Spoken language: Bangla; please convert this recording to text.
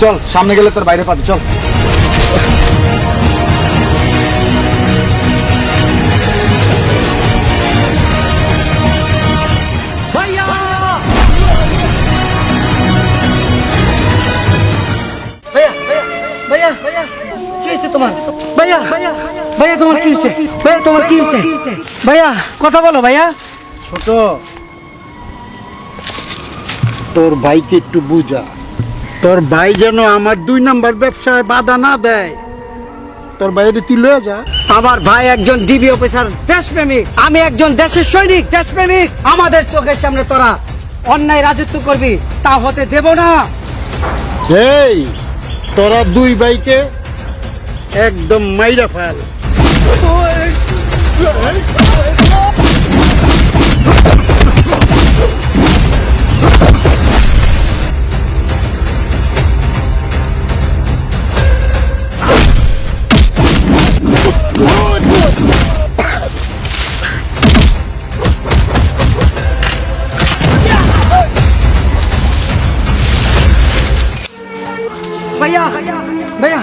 চল সামনে গেলে তোর বাইরে পাবি চল। ভাইয়া! তোমার? ভাইয়া তোমার কি হয়েছে? ভাইয়া তোমার কি হয়েছে? ভাইয়া কথা বলো ভাইয়া। ছোট তোর ভাইকে একটু বুঝা। তোর ভাই যেন আমার দুই নাম্বার ব্যবসায় বাধা না দেয় তোর বাইরে তুই লয়ে যা আমার ভাই একজন ডিবি অফিসার দেশপ্রেমিক আমি একজন দেশের সৈনিক দেশপ্রেমিক আমাদের চোখের সামনে তোরা অন্যায় রাজত্ব করবি তা হতে দেব না এই তোরা দুই ভাইকে একদম মাইরা ফেল ভাইয়া ভাইয়া